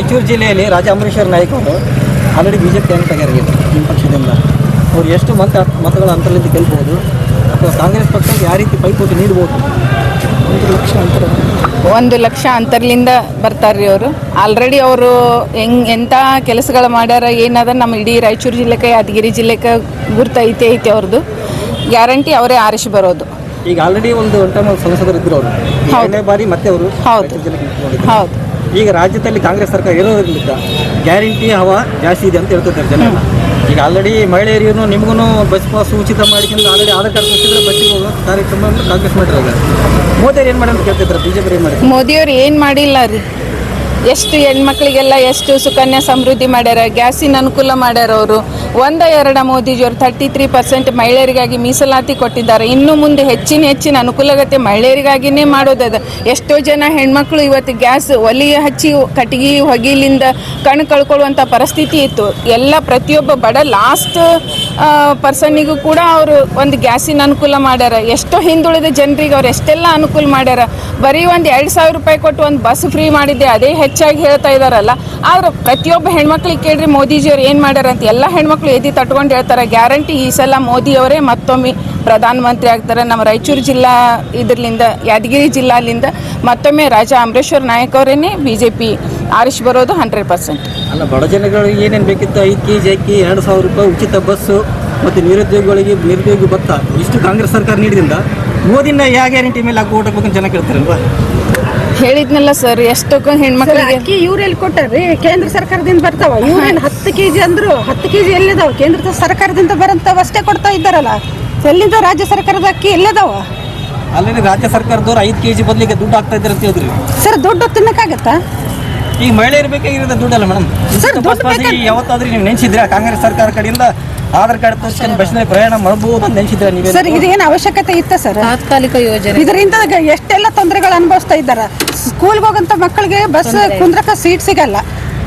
ರಾಯಚೂರು ಜಿಲ್ಲೆಯಲ್ಲಿ ರಾಜ ಅಮರೇಶ್ವರ್ ನಾಯ್ಕ ಅವರು already B J ಪಿಯನ್ನು ಆಗ್ಯಾರ ನಿಮ್ಮ ಪಕ್ಷದಿಂದ ಅವ್ರು ಎಷ್ಟು ಮತ ಮತಗಳ ಅಂತರದಿಂದ ಗೆಲ್ಬೋದು ಅಥವಾ ಕಾಂಗ್ರೆಸ್ ಪಕ್ಷಕ್ಕೆ ಯಾವ ರೀತಿ ಪೈಪೋಟಿ ನೀಡ್ಬೋದು? ಒಂದು ಲಕ್ಷ ಅಂತರ. ಒಂದು ಲಕ್ಷ ಅಂತರ್ಲಿಂದ ಬರ್ತಾರ್ರಿ ಅವರು. ಆಲ್ರೆಡಿ ಅವರು ಹೆಂಗ್ ಎಂಥ ಕೆಲಸಗಳು ಮಾಡ್ಯಾರ ಏನದ ನಮ್ಮ ಇಡೀ ರಾಯಚೂರು ಜಿಲ್ಲೆಗೆ ಯಾದಗಿರಿ ಜಿಲ್ಲೆಗೆ ಗುರ್ತು ಐತೆ ಐತಿ ಅವ್ರದ್ದು ಗ್ಯಾರಂಟಿ ಅವರೇ ಆರಿಸಿ ಬರೋದು. ಈಗ ಆಲ್ರೆಡಿ ಒಂದು ಸಂಸದರು ಇದ್ರು ಅವರು. ಬಾರಿ ಮತ್ತೆ ಅವರು ಹೌದು. ಹೌದು. ಈಗ ರಾಜ್ಯದಲ್ಲಿ ಕಾಂಗ್ರೆಸ್ ಸರ್ಕಾರ ಇರೋದ್ರಿಂದ ಗ್ಯಾರಂಟಿ ಹವಾ ಜಾಸ್ತಿ ಇದೆ ಅಂತ ಹೇಳ್ತಿದ್ದಾರೆ ಜನ. ಈಗ ಆಲ್ರೆಡಿ ಮಹಿಳೆಯರಿಗೂ ನಿಮಗೂ ಬಸ್ ಪಾಸ್ ಉಚಿತ ಮಾಡಿಕೊಂಡು ಆಲ್ರೆಡಿ ಆಧಾರ್ ಕಾರ್ಡ್ ಕೊಟ್ಟಿದ್ರೆ ಬಸ್ಸಿಗೆ ಹೋಗೋ ಕಾರ್ಯಕ್ರಮ ಕಾಂಗ್ರೆಸ್ ಮಾಡಿರೋದು. ಮೋದಿ ಏನು ಮಾಡೋದು ಕೇಳ್ತಿದ್ದಾರೆ? ಬಿಜೆಪಿ ಏನು ಮಾಡಿದ್ರು ಮೋದಿಯವ್ರು ಏನು ಮಾಡಿಲ್ಲ ರೀ. ಎಷ್ಟು ಹೆಣ್ಮಕ್ಳಿಗೆಲ್ಲ ಎಷ್ಟು ಸುಕನ್ಯಾ ಸಮೃದ್ಧಿ ಮಾಡ್ಯಾರ, ಗ್ಯಾಸಿನ ಅನುಕೂಲ ಮಾಡ್ಯಾರ ಅವರು. ಒಂದ ಎರಡ ಮೋದಿಜಿಯವರು ತರ್ಟಿ ತ್ರೀ ಪರ್ಸೆಂಟ್ ಮಹಿಳೆಯರಿಗಾಗಿ ಮೀಸಲಾತಿ ಕೊಟ್ಟಿದ್ದಾರೆ. ಇನ್ನು ಮುಂದೆ ಹೆಚ್ಚಿನ ಹೆಚ್ಚಿನ ಅನುಕೂಲಗತೆ ಮಹಿಳೆಯರಿಗಾಗಿನೇ ಮಾಡೋದದ ಎಷ್ಟೋ ಜನ ಹೆಣ್ಮಕ್ಳು ಇವತ್ತು ಗ್ಯಾಸ್ ಒಲಿ ಹಚ್ಚಿ ಕಟ್ಟಿಗೆ ಹೊಗಿಲಿಂದ ಕಣ್ಣು ಕಳ್ಕೊಳ್ಳುವಂಥ ಪರಿಸ್ಥಿತಿ ಇತ್ತು. ಎಲ್ಲ ಪ್ರತಿಯೊಬ್ಬ ಬಡ ಲಾಸ್ಟ್ ಪರ್ಸನ್ನಿಗೂ ಕೂಡ ಅವರು ಒಂದು ಗ್ಯಾಸಿನ ಅನುಕೂಲ ಮಾಡ್ಯಾರ. ಎಷ್ಟೋ ಹಿಂದುಳಿದ ಜನರಿಗೆ ಅವ್ರು ಎಷ್ಟೆಲ್ಲ ಅನುಕೂಲ ಮಾಡ್ಯಾರ. ಬರೀ ಒಂದು ಎರಡು ಸಾವಿರ ರೂಪಾಯಿ ಕೊಟ್ಟು ಒಂದು ಬಸ್ ಫ್ರೀ ಮಾಡಿದ್ದೆ, ಅದೇ ಹೆಚ್ಚಾಗಿ ಹೇಳ್ತಾ ಇದಾರಲ್ಲ, ಆದ್ರೆ ಪ್ರತಿಯೊಬ್ಬ ಹೆಣ್ಮಕ್ಳಿಗೆ ಕೇಳ್ರಿ ಮೋದಿಜಿಯವ್ರು ಏನು ಮಾಡ್ಯಾರ ಅಂತ ಎಲ್ಲ ಹೆಣ್ಮಕ್ಳು ಎದಿ ತಟ್ಕೊಂಡು ಹೇಳ್ತಾರೆ, ಗ್ಯಾರಂಟಿ ಈ ಸಲ ಮೋದಿಯವರೇ ಮತ್ತೊಮ್ಮೆ ಪ್ರಧಾನಮಂತ್ರಿ ಆಗ್ತಾರೆ. ನಮ್ಮ ರಾಯಚೂರು ಜಿಲ್ಲಾ ಇದರ್ಲಿಂದ, ಯಾದಗಿರಿ ಜಿಲ್ಲಾಲಿಂದ ಮತ್ತೊಮ್ಮೆ ರಾಜಾ ಅಮರೇಶ್ವರ್ ನಾಯಕ್ ಅವರೇನೆ ಬಿ ಜೆ ಬರೋದು ಹಂಡ್ರೆಡ್ ಪರ್ಸೆಂಟ್ ಅಲ್ಲ, ಬಡ ಜನಗಳಿಗೆ ಏನೇನು ಬೇಕಿತ್ತು? ಐದು ಕೆ ಜಿ ಅಕ್ಕಿ ಎರಡು ಸಾವಿರ ರೂಪಾಯಿ ಉಚಿತ ಬಸ್ಸು ಮತ್ತು ನಿರುದ್ಯೋಗಿಗಳಿಗೆ ನಿರುದ್ಯೋಗಿ ಭತ್ತ, ಇಷ್ಟು ಕಾಂಗ್ರೆಸ್ ಸರ್ಕಾರ ನೀಡಿದಿಂದ ಮೋದಿನ ಯಾವ ಗ್ಯಾರಂಟಿ ಮೇಲೆ ಹಾಕಿ ಓಟ್ ಹಾಕ್ಬೇಕಂತ ಜನ ಕೇಳ್ತಾರಲ್ವಾ? ಹೇಳಿದ್ನಲ್ಲ ಸರ್ ಎಷ್ಟೊಕ್ಕ ಹೆಣ್ಮಕ್ಳಿಗೆ ಅಕ್ಕಿ ಇವ್ರು ಎಲ್ಲಿ ಕೊಟ್ಟಾರ್ರಿ? ಕೇಂದ್ರ ಸರ್ಕಾರದಿಂದ ಬರ್ತಾವ. ಇವ್ರೇನ್ ಹತ್ತು ಕೆಜಿ ಅಂದ್ರು ಹತ್ತು ಕೆಜಿ ಎಲ್ಲಿದಾವ? ಕೇಂದ್ರ ಸರ್ಕಾರದಿಂದ ಬರಂತಾವ ಅಷ್ಟೇ ಕೊಡ್ತಾ ಇದ್ದಾರಲ್ಲ. ಎಲ್ಲಿಂದ ರಾಜ್ಯ ಸರ್ಕಾರದ ಅಕ್ಕಿ ಎಲ್ಲದಾವ? ಅಲ್ಲಿ ರಾಜ್ಯ ಸರ್ಕಾರದವ್ರು ಐದು ಕೆ ಜಿ ಬದಲಿಗೆ ದುಡ್ಡು ಹಾಕ್ತಾ ಇದ್ದಾರೆ ಅಂತ ಹೇಳಿದ್ರಿ. ಸರ್ ದುಡ್ಡು ತಿನ್ನಕ್ಕಾಗತ್ತಾ? ಈಗ ಮಹಿಳೆಯರು ಬೇಕಾಗಿರೋದು ದುಡ್ಡಲ್ಲ ಮೇಡಮ್ ಸರ್, ದುಡ್ಡು ಯಾವತ್ತಾದ್ರೂ ನೀವು ನೆನೆಸಿದ್ರೆ ಕಾಂಗ್ರೆಸ್ ಸರ್ಕಾರ ಕಡೆಯಿಂದ ಆಧಾರ್ ಕಾರ್ಡ್ ತೋರಿಸ್ಕೊಂಡು ಬಸ್ನಲ್ಲಿ ಪ್ರಯಾಣ ಮಾಡಬಹುದು ಅಂತ ನೆನೆಸಿದ್ರೆ ನೀವೇ ಸರ್ ಇದೇನು ಅವಶ್ಯಕತೆ ಇತ್ತ ಸರ್ ತಾತ್ಕಾಲಿಕ ಯೋಜನೆ. ಇದರಿಂದ ಗ- ಎಷ್ಟೆಲ್ಲ ತೊಂದರೆಗಳು ಅನುಭವಿಸ್ತಾ ಇದ್ದಾರೆ? ಸ್ಕೂಲ್ಗೆ ಹೋಗಂತ ಮಕ್ಕಳಿಗೆ ಬಸ್ ಕುಂದ್ರಕ ಸೀಟ್ ಸಿಗಲ್ಲ.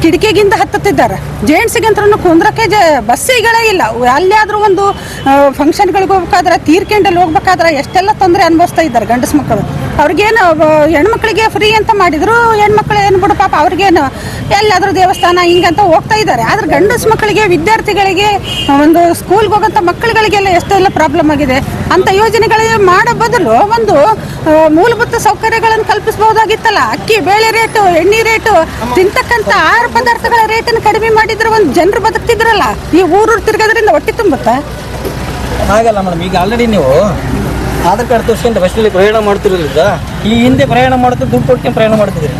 ಕಿಟಕಿಗಿಂದ ಹತ್ತುತ್ತಿದ್ದಾರೆ. ಜೇಂಟ್ಸಿಗಂತೂ ಕುಂದ್ರಕ್ಕೆ ಜ ಬಸ್ಸಿಗಳೇ ಇಲ್ಲ. ಅಲ್ಲಿಯಾದ್ರೂ ಒಂದು ಫಂಕ್ಷನ್ಗಳಿಗೆ ಹೋಗ್ಬೇಕಾದ್ರೆ ತೀರ್ಕೆಂಡಲ್ಲಿ ಹೋಗ್ಬೇಕಾದ್ರೆ ಎಷ್ಟೆಲ್ಲ ತೊಂದರೆ ಅನುಭವಿಸ್ತಾ ಇದ್ದಾರೆ ಗಂಡಸು ಮಕ್ಕಳು? ಅವ್ರಿಗೇನು ಹೆಣ್ಮಕ್ಳಿಗೆ ಫ್ರೀ ಅಂತ ಮಾಡಿದ್ರು, ಹೆಣ್ಮಕ್ಳು ಏನು ಬಿಡು ಪಾಪ, ಅವ್ರಿಗೇನು ಎಲ್ಲಾದರೂ ದೇವಸ್ಥಾನ ಹಿಂಗಂತ ಹೋಗ್ತಾ ಇದ್ದಾರೆ. ಆದ್ರೆ ಗಂಡಸು ಮಕ್ಕಳಿಗೆ ವಿದ್ಯಾರ್ಥಿಗಳಿಗೆ, ಒಂದು ಸ್ಕೂಲ್ಗೆ ಹೋಗೋಂಥ ಮಕ್ಕಳುಗಳಿಗೆಲ್ಲ ಎಷ್ಟೆಲ್ಲ ಪ್ರಾಬ್ಲಮ್ ಆಗಿದೆ. ಅಂತ ಯೋಜನೆಗಳಿಗೆ ಮಾಡೋ ಬದಲು ಒಂದು ಮೂಲಭೂತ ಸೌಕರ್ಯಗಳನ್ನು ಕಲ್ಪಿಸಬಹುದಾಗಿತ್ತಲ್ಲ. ಅಕ್ಕಿ, ಬೇಳೆ ರೇಟು, ಎಣ್ಣೆ ರೇಟು, ತಿಂತಕ್ಕಂಥ ಆಹಾರ ಪದಾರ್ಥಗಳ ರೇಟನ್ನು ಕಡಿಮೆ ಮಾಡಿದ್ರೆ ಒಂದು ಜನರು ಬದುಕ್ತಿದ್ರಲ್ಲ. ಈ ಊರೂರು ತಿರ್ಗೋದ್ರಿಂದ ಹೊಟ್ಟೆ ತುಂಬುತ್ತಾ? ಹಾಗಲ್ಲ ಮೇಡಮ್ ಈಗ ಆಲ್ರೆಡಿ ನೀವು ಆಧಾರ್ ಕಾರ್ಡ್ ತೋರಿಸ್ಕೊಂಡು ಬಸ್ನಲ್ಲಿ ಪ್ರಯಾಣ ಮಾಡ್ತಿರೋದ್ರಿಂದ ಈ ಹಿಂದೆ ಪ್ರಯಾಣ ಮಾಡ್ತಾ ದುಡ್ಡು ಕೊಟ್ಕೊಂಡು ಪ್ರಯಾಣ ಮಾಡ್ತಿದ್ರಿ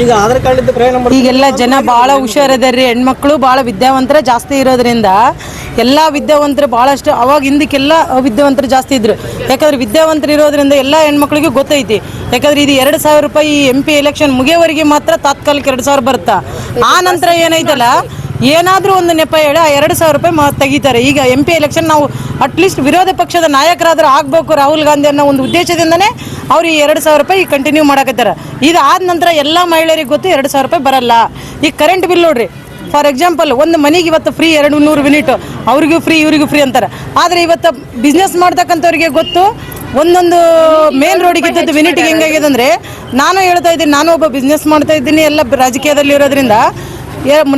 ಈಗ ಆಧಾರ್ ಕಾರ್ಡ್ ಇದ್ದು ಪ್ರಯಾಣ ಮಾಡಿ ಈಗೆಲ್ಲ ಜನ ಭಾಳ ಹುಷಾರದಾರ್ರಿ. ಹೆಣ್ಮಕ್ಳು ಭಾಳ ವಿದ್ಯಾವಂತರ ಜಾಸ್ತಿ ಇರೋದ್ರಿಂದ ಎಲ್ಲ ವಿದ್ಯಾವಂತರು ಭಾಳಷ್ಟು ಅವಾಗ ಹಿಂದಕ್ಕೆಲ್ಲ ವಿದ್ಯಾವಂತರು ಜಾಸ್ತಿ ಇದ್ರು. ಯಾಕಂದ್ರೆ ವಿದ್ಯಾವಂತರು ಇರೋದ್ರಿಂದ ಎಲ್ಲ ಹೆಣ್ಮಕ್ಳಿಗೆ ಗೊತ್ತೈತಿ. ಯಾಕಂದ್ರೆ ಇದು ಎರಡು ಸಾವಿರ ರೂಪಾಯಿ ಎಂ ಪಿ ಎಲೆಕ್ಷನ್ ಮುಗಿಯೋವರೆಗೆ ಮಾತ್ರ ತಾತ್ಕಾಲಿಕ ಎರಡು ಸಾವಿರ ಬರುತ್ತಾ? ಆ ನಂತರ ಏನೈತಲ್ಲ ಏನಾದರೂ ಒಂದು ನೆಪ ಹೇಳಿ ಆ ಎರಡು ಸಾವಿರ ರೂಪಾಯಿ ಮ ತೆಗಿತಾರೆ. ಈಗ ಎಂ ಪಿ ಎಲೆಕ್ಷನ್ ನಾವು ಅಟ್ಲೀಸ್ಟ್ ವಿರೋಧ ಪಕ್ಷದ ನಾಯಕರಾದ್ರೂ ಆಗಬೇಕು ರಾಹುಲ್ ಗಾಂಧಿ ಅನ್ನೋ ಒಂದು ಉದ್ದೇಶದಿಂದನೇ ಅವ್ರು ಈ ಎರಡು ಸಾವಿರ ರೂಪಾಯಿ ಕಂಟಿನ್ಯೂ ಮಾಡಕತ್ತಾರೆ. ಇದು ಆದ ನಂತರ ಎಲ್ಲ ಮಹಿಳೆಯರಿಗೆ ಗೊತ್ತು ಎರಡು ಸಾವಿರ ರೂಪಾಯಿ ಬರಲ್ಲ. ಈಗ ಕರೆಂಟ್ ಬಿಲ್ ನೋಡ್ರಿ. ಫಾರ್ ಎಕ್ಸಾಂಪಲ್ ಒಂದು ಮನೆಗೆ ಇವತ್ತು ಫ್ರೀ ಎರಡು ನೂರು ಯೂನಿಟ್ ಅವ್ರಿಗೂ ಫ್ರೀ ಇವರಿಗೂ ಫ್ರೀ ಅಂತಾರೆ. ಆದರೆ ಇವತ್ತು ಬಿಸ್ನೆಸ್ ಮಾಡ್ತಕ್ಕಂಥವ್ರಿಗೆ ಗೊತ್ತು, ಒಂದೊಂದು ಮೇನ್ ರೋಡಿಗೆ ಇದ್ದದ್ದು ಮಿನಿಟ್ಗೆ ಹೆಂಗಾಗಿದೆ ಅಂದರೆ, ನಾನು ಹೇಳ್ತಾ ಇದ್ದೀನಿ, ನಾನು ಒಬ್ಬ ಬಿಸ್ನೆಸ್ ಮಾಡ್ತಾ ಇದ್ದೀನಿ, ಎಲ್ಲ ರಾಜಕೀಯದಲ್ಲಿ ಇರೋದ್ರಿಂದ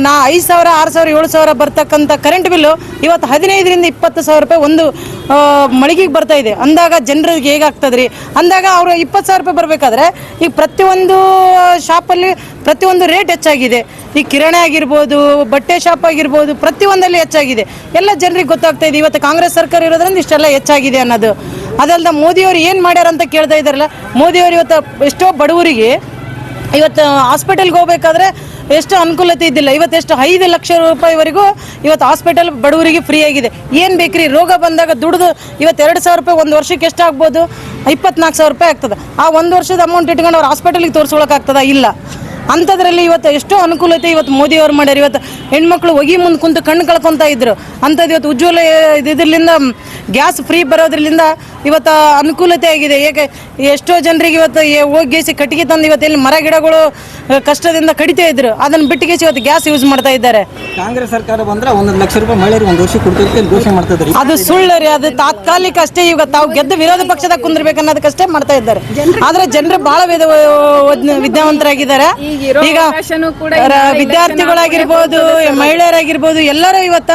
ನಾ ಐದು ಸಾವಿರ, ಆರು ಸಾವಿರ, ಏಳು ಸಾವಿರ ಬರ್ತಕ್ಕಂಥ ಕರೆಂಟ್ ಬಿಲ್ಲು ಇವತ್ತು ಹದಿನೈದರಿಂದ ಇಪ್ಪತ್ತು ಸಾವಿರ ರೂಪಾಯಿ ಒಂದು ಮಳಿಗೆಗೆ ಬರ್ತಾ ಇದೆ. ಅಂದಾಗ ಜನರಿಗೆ ಹೇಗಾಗ್ತದ್ರಿ? ಅಂದಾಗ ಅವರು ಇಪ್ಪತ್ತು ಸಾವಿರ ರೂಪಾಯಿ ಬರಬೇಕಾದ್ರೆ ಈಗ ಪ್ರತಿಯೊಂದು ಶಾಪಲ್ಲಿ ಪ್ರತಿಯೊಂದು ರೇಟ್ ಹೆಚ್ಚಾಗಿದೆ. ಈ ಕಿರಾಣಿ ಆಗಿರ್ಬೋದು, ಬಟ್ಟೆ ಶಾಪ್ ಆಗಿರ್ಬೋದು, ಪ್ರತಿಯೊಂದಲ್ಲಿ ಹೆಚ್ಚಾಗಿದೆ. ಎಲ್ಲ ಜನರಿಗೆ ಗೊತ್ತಾಗ್ತಾ ಇದೆ. ಇವತ್ತು ಕಾಂಗ್ರೆಸ್ ಸರ್ಕಾರ ಇರೋದ್ರಿಂದ ಇಷ್ಟೆಲ್ಲ ಹೆಚ್ಚಾಗಿದೆ ಅನ್ನೋದು. ಅದಲ್ಲದೆ ಮೋದಿಯವರು ಏನು ಮಾಡ್ಯಾರ ಅಂತ ಕೇಳ್ತಾ ಇದ್ದಾರಲ್ಲ, ಮೋದಿಯವರು ಇವತ್ತು ಎಷ್ಟೋ ಬಡವರಿಗೆ ಇವತ್ತು ಹಾಸ್ಪಿಟಲ್ಗೆ ಹೋಗ್ಬೇಕಾದ್ರೆ ಎಷ್ಟು ಅನುಕೂಲತೆ ಇದ್ದಿಲ್ಲ. ಇವತ್ತು ಎಷ್ಟು ಐದು ಲಕ್ಷ ರೂಪಾಯಿವರೆಗೂ ಇವತ್ತು ಹಾಸ್ಪಿಟಲ್ ಬಡವರಿಗೆ ಫ್ರೀ ಆಗಿದೆ. ಏನು ಬೇಕ್ರಿ? ರೋಗ ಬಂದಾಗ ದುಡಿದು ಇವತ್ತು ಎರಡು ಸಾವಿರ ರೂಪಾಯಿ ಒಂದು ವರ್ಷಕ್ಕೆ ಎಷ್ಟು ಆಗ್ಬೋದು? ಇಪ್ಪತ್ನಾಲ್ಕು ಸಾವಿರ ರೂಪಾಯಿ ಆಗ್ತದೆ. ಆ ಒಂದು ವರ್ಷದ ಅಮೌಂಟ್ ಇಟ್ಕೊಂಡು ಅವ್ರು ಹಾಸ್ಪಿಟಲ್ಗೆ ತೋರಿಸ್ಕೊಳಕ್ಕಾಗ್ತದ ಇಲ್ಲ. ಅಂಥದ್ರಲ್ಲಿ ಇವತ್ತು ಎಷ್ಟೋ ಅನುಕೂಲತೆ ಇವತ್ತು ಮೋದಿ ಅವ್ರು ಮಾಡ್ಯಾರ. ಇವತ್ತು ಹೆಣ್ಮಕ್ಳು ಹೊಗಿ ಮುಂದೆ ಕುಂತು ಕಣ್ಣು ಕಳ್ಕೊತಾ ಇದ್ರು. ಅಂಥದ್ದು ಇವತ್ತು ಉಜ್ವಲ ಇದರಿಂದ ಗ್ಯಾಸ್ ಫ್ರೀ ಬರೋದ್ರಿಂದ ಇವತ್ತು ಅನುಕೂಲತೆ ಆಗಿದೆ. ಏಕೆ ಎಷ್ಟೋ ಜನರಿಗೆ ಇವತ್ತು ಹೋಗಿ ಹೋಗೇಸಿ ಕಟ್ಟಿಗೆ ತಂದು ಇವತ್ತು ಇಲ್ಲಿ ಮರ ಗಿಡಗಳು ಕಷ್ಟದಿಂದ ಕಡಿತಾ ಇದ್ರು. ಅದನ್ನ ಬಿಟ್ಟಿಗೇಸಿ ಇವತ್ತು ಗ್ಯಾಸ್ ಯೂಸ್ ಮಾಡ್ತಾ ಇದ್ದಾರೆ. ಕಾಂಗ್ರೆಸ್ ಸರ್ಕಾರ ಬಂದ್ರೆ ಒಂದೊಂದು ಲಕ್ಷ ರೂಪಾಯಿ ಮಹಿಳೆಯರಿಗೆ ಒಂದು ವರ್ಷ ಕೊಡ್ತೀವಿ ಘೋಷಣೆ ಮಾಡ್ತಾ ಇದ್ದಾರೆ. ಅದು ಸುಳ್ಳು ರೀ ಅದು ತಾತ್ಕಾಲಿಕ ಅಷ್ಟೇ. ಈಗ ತಾವು ಗೆದ್ದ ವಿರೋಧ ಪಕ್ಷದಾಗ ಕುಂದಿರ್ಬೇಕನ್ನೋದಕ್ಕಷ್ಟೇ ಮಾಡ್ತಾ ಇದ್ದಾರೆ. ಆದ್ರೆ ಜನರು ಬಹಳ ವಿಧ ವಿದ್ಯಾವಂತರಾಗಿದ್ದಾರೆ. ಈಗ ವಿದ್ಯಾರ್ಥಿಗಳಾಗಿರ್ಬೋದು ಮಹಿಳೆಯರಾಗಿರ್ಬೋದು ಎಲ್ಲರೂ ಇವತ್ತ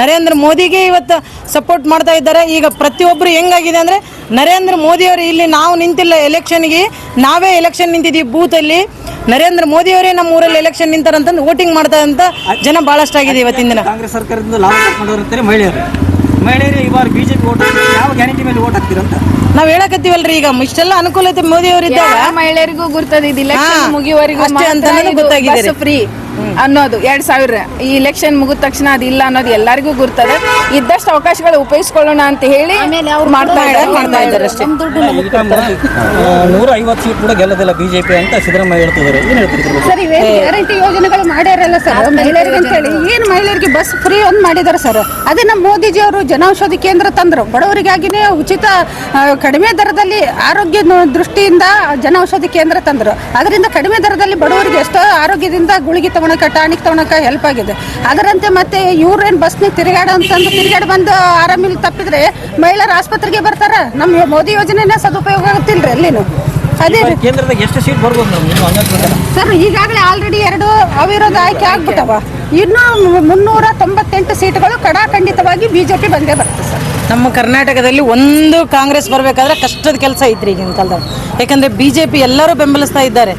ನರೇಂದ್ರ ಮೋದಿಗೆ ಇವತ್ತು ಸಪೋರ್ಟ್ ಮಾಡ್ತಾ ಇದ್ದಾರೆ. ಈಗ ಪ್ರತಿಯೊಬ್ಬರು ಹೆಂಗಾಗಿದೆ ಅಂದರೆ ನರೇಂದ್ರ ಮೋದಿಯವರು ಇಲ್ಲಿ ನಾವು ನಿಂತಿಲ್ಲ ಎಲೆಕ್ಷನ್ಗೆ ನಾವೇ ಎಲೆಕ್ಷನ್ ನಿಂತಿದ್ದೀವಿ ಬೂತಲ್ಲಿ ನರೇಂದ್ರ ಮೋದಿಯವರೇ ನಮ್ಮ ಊರಲ್ಲಿ ಎಲೆಕ್ಷನ್ ನಿಂತಾರಂತಂದು ವೋಟಿಂಗ್ ಮಾಡ್ತಾ ಅಂತ ಜನ ಬಹಳಷ್ಟಾಗಿದೆ ಇವತ್ತಿನ ದಿನ. ಕಾಂಗ್ರೆಸ್ ಸರ್ಕಾರದಿಂದ ಲಾಭ ಪಡ್ಕೊಂಡಿರ್ತಾರೆ ಮಹಿಳೆಯರು. ಮಹಿಳೆಯರು ಈ ಬಾರಿ ಬಿಜೆಪಿ ಓಟ್ ಹಾಕ್ತಾರೆ. ಯಾವ ಗ್ಯಾರಂಟಿ ಮೇಲೆ ಓಟ್ ಹಾಕ್ತೀರಂತ ನಾವ್ ಹೇಳಕತ್ತೀವಲ್ರಿ ಈಗ. ಇಷ್ಟೆಲ್ಲ ಅನುಕೂಲತೆ ಮೋದಿ ಅವರಿದ್ದಾಗ ಮಹಿಳೆಯರಿಗೂ ಗುರ್ತದಿದ್ದಿಲ್ಲ ಮುಗಿಯುವರಿಗೂ ಅಷ್ಟೇ ಅಂತ ಗೊತ್ತಾಗಿದೆ. ಫ್ರೀ ಅನ್ನೋದು ಎರಡ್ ಸಾವಿರ. ಈ ಎಲೆಕ್ಷನ್ ಮುಗಿದ ತಕ್ಷಣ ಅದಿಲ್ಲ ಇಲ್ಲ ಅನ್ನೋದು ಎಲ್ಲರಿಗೂ ಗುರ್ತದೆ. ಇದ್ದಷ್ಟು ಅವಕಾಶಗಳು ಉಪಯೋಗಿಸ್ಕೊಳ್ಳೋಣ ಅಂತ ಹೇಳಿ ಮಾಡ್ತಾ ಇದ್ದಾರೆ ಮಾಡ್ತಾ ಇದ್ದಾರೆ ಅಷ್ಟೇ. ನೂರ ಐವತ್ತು ಸೀಟ್ ಕೂಡ ಗೆಲ್ಲದಿಲ್ಲ ಬಿಜೆಪಿ ಅಂತ ಸಿದ್ದರಾಮಯ್ಯ ಹೇಳ್ತಿದ್ದಾರೆ. ಏನ್ ಹೇಳ್ತಿದ್ರು ಸರ್ ಇವೇ ಗ್ಯಾರಂಟಿ ಯೋಜನೆಗಳು ಮಾಡ್ಯಾರಲ್ಲ ಸರ್ ಮಹಿಳೆಯರಿಗೆ ಅಂತೇಳಿ ಏನು ಮಹಿಳೆಯರಿಗೆ ಬಸ್ ಫ್ರೀ ಒಂದು ಮಾಡಿದಾರೆ ಸರ್? ಅದೇ ನಮ್ಮ ಮೋದಿಜಿ ಅವರು ಜನೌಷಧಿ ಕೇಂದ್ರ ತಂದ್ರು. ಬಡವರಿಗಾಗಿನೇ ಉಚಿತ ಆ, ಕಡಿಮೆ ದರದಲ್ಲಿ ಆರೋಗ್ಯ ನ- ದೃಷ್ಟಿಯಿಂದ ಜನೌಷಧಿ ಕೇಂದ್ರ ತಂದ್ರು. ಅದರಿಂದ ಕಡಿಮೆ ದರದಲ್ಲಿ ಬಡವರಿಗೆ ಎಷ್ಟೋ ಆರೋಗ್ಯದಿಂದ ಗುಳಿಗೆ ತಗೊಳಕ ಟಾನಿಕ್ ತಗೊಳಕ ಹೆಲ್ಪ್ ಆಗಿದೆ. ಅದರಂತೆ ಮತ್ತೆ ಇವ್ರೇನು ಬಸ್ನಾಗ ತಿರುಗಾಡ ಅಂತಂದು ತಿರುಗಾಡಿ ಬಂದು ಆರಾಮಿಲ್ಲ ತಪ್ಪಿದ್ರೆ ಮಹಿಳೆಯರ ಆಸ್ಪತ್ರೆಗೆ ಬರ್ತಾರ? ನಮ್ಮ ಮೋದಿ ಯೋಜನೆನ ಸದುಪಯೋಗ ಆಗುತ್ತಿಲ್ರಿ ಅಲ್ಲಿನೂ. ಅದೇ ರೀ. ಕೇಂದ್ರದಾಗ ಎಷ್ಟು ಸೀಟ್ ಬರ್ಬೋದು ಸರ್ ಈಗಾಗಲೇ ಆಲ್ರೆಡಿ ಎರಡು ಅವಿರೋಧ ಆಯ್ಕೆ ಆಗ್ಬಿಟ್ಟವ. ಇನ್ನು ಮುನ್ನೂರ ತೊಂಬತ್ತೆಂಟು ಸೀಟ್ಗಳು ಕಡಾಖಂಡಿತವಾಗಿ ಬಿಜೆಪಿ ಬಂದೇ ಬರ್ತದೆ ಸರ್. ನಮ್ಮ ಕರ್ನಾಟಕದಲ್ಲಿ ಒಂದು ಕಾಂಗ್ರೆಸ್ ಬರಬೇಕಾದ್ರೆ ಕಷ್ಟದ ಕೆಲಸ ಐತ್ರಿ ಈಗಿನ ಕಾಲದಾಗ ಯಾಕಂದ್ರೆ ಬಿಜೆಪಿ ಎಲ್ಲರೂ ಬೆಂಬಲಿಸ್ತಾ ಇದ್ದಾರೆ.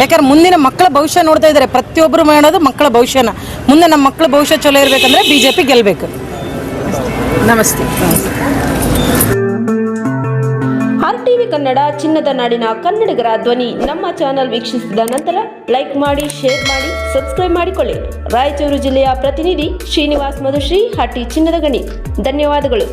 ಯಾಕಂದ್ರೆ ಮುಂದಿನ ಮಕ್ಕಳ ಭವಿಷ್ಯ ನೋಡ್ತಾ ಇದ್ದಾರೆ. ಪ್ರತಿಯೊಬ್ಬರು ಮಾಡೋದು ಮಕ್ಕಳ ಭವಿಷ್ಯನ. ಮುಂದೆ ನಮ್ಮ ಮಕ್ಕಳ ಭವಿಷ್ಯ ಚಲೋ ಇರಬೇಕಂದ್ರೆ ಬಿಜೆಪಿ ಗೆಲ್ಲಬೇಕು ನಮಸ್ತೆ. ಆರ್ ಟಿವಿ ಕನ್ನಡ ಚಿನ್ನದ ನಾಡಿನ ಕನ್ನಡಿಗರ ಧ್ವನಿ ನಮ್ಮ ಚಾನೆಲ್ ವೀಕ್ಷಿಸಿದ ನಂತರ ಲೈಕ್ ಮಾಡಿ ಶೇರ್ ಮಾಡಿ ಸಬ್ಸ್ಕ್ರೈಬ್ ಮಾಡಿಕೊಳ್ಳಿ. ರಾಯಚೂರು ಜಿಲ್ಲೆಯ ಪ್ರತಿನಿಧಿ ಶ್ರೀನಿವಾಸ್ ಮಧುಶ್ರೀ ಹಟ್ಟಿ ಚಿನ್ನದ ಗಣಿ. ಧನ್ಯವಾದಗಳು.